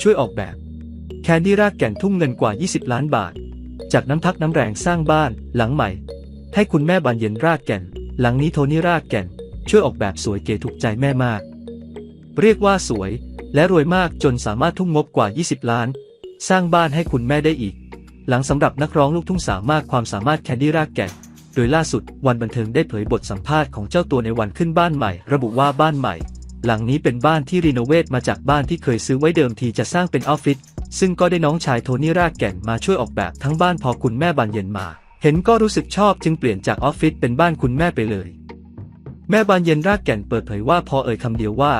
ช่วยออกแบบ แคนดี้รากแก่นทุ่มเงินกว่า 20 ล้านบาท จากน้ำพักน้ำแรงสร้างบ้านหลังใหม่ ให้คุณแม่บานเย็นรากแก่น หลังนี้โทนี่รากแก่น ช่วยออกแบบสวยเก๋ถูกใจแม่มาก เรียกว่าสวยและรวยมากจนสามารถทุ่มงบกว่า 20 ล้าน สร้างบ้านให้คุณแม่ได้อีก หลังสำหรับนักร้องลูกทุ่งสาวมากความสามารถแคนดี้รากแก่นโดยล่าสุดวันบันเทิงได้เผยบทสัมภาษณ์ของเจ้าตัวในวันขึ้นบ้านใหม่ ระบุว่าบ้านใหม่ หลังนี้เป็นบ้านที่รีโนเวทมาจากบ้านที่เคยซื้อไว้เดิมทีจะสร้างเป็นออฟฟิศ ซึ่งก็ได้น้องชายโทนี่รากแก่นมาช่วยออกแบบทั้งบ้านพอคุณแม่บานเย็นมา เห็นก็รู้สึกชอบจึงเปลี่ยนจากออฟฟิศเป็นบ้านคุณแม่ไปเลย แม่บานเย็นรากแก่นเปิดเผยว่าพอเอ่ยคำเดียวว่า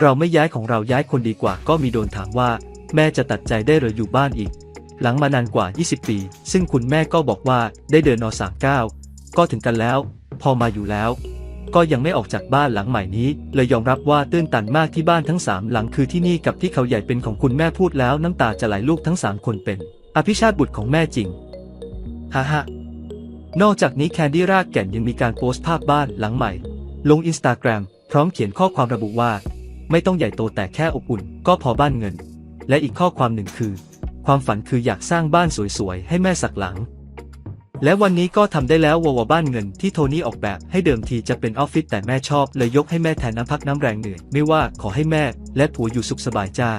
เราไม่ย้ายของเราย้ายคนดีกว่า ก็มีโดนถามว่า แม่จะตัดใจได้หรืออยู่บ้านอีก หลังมานานกว่า 20 ปี ซึ่งคุณแม่ก็บอกว่าได้เดินนอสามก้าก็ถึงกันแล้ว พอมาอยู่แล้ว ก็ยังไม่ออกจากบ้านหลังใหม่นี้ เลยยอมรับว่าตื้นตันมากที่บ้านทั้งสามหลังคือที่นี่กับที่เขาใหญ่เป็นของคุณแม่พูดแล้วน้ำตาจะไหลลูกทั้งสามคนเป็น อภิชาติบุตรของแม่จริงฮ่าฮ่านอกจากนี้แคนดี้รากแก่นยังมีการโพสต์ภาพบ้านหลังใหม่ ลงอินสตาแกรมพร้อมเขียนข้อความระบุว่า ไม่ต้องใหญ่โตแต่แค่อบอุ่น ก็พอบ้านเงิน และอีกข้อความหนึ่งคือ ความฝันคืออยากสร้างบ้านสวยๆ ให้แม่สักหลัง และวันนี้ก็ทำได้แล้ววาวาบ้านเงินที่โทนี่ออกแบบให้เดิมทีจะเป็นออฟฟิศแต่แม่ชอบเลยยกให้แม่แทนน้ำพักน้ำแรงเหนื่อยไม่ว่าขอให้แม่และผัวอยู่สุขสบายจ้า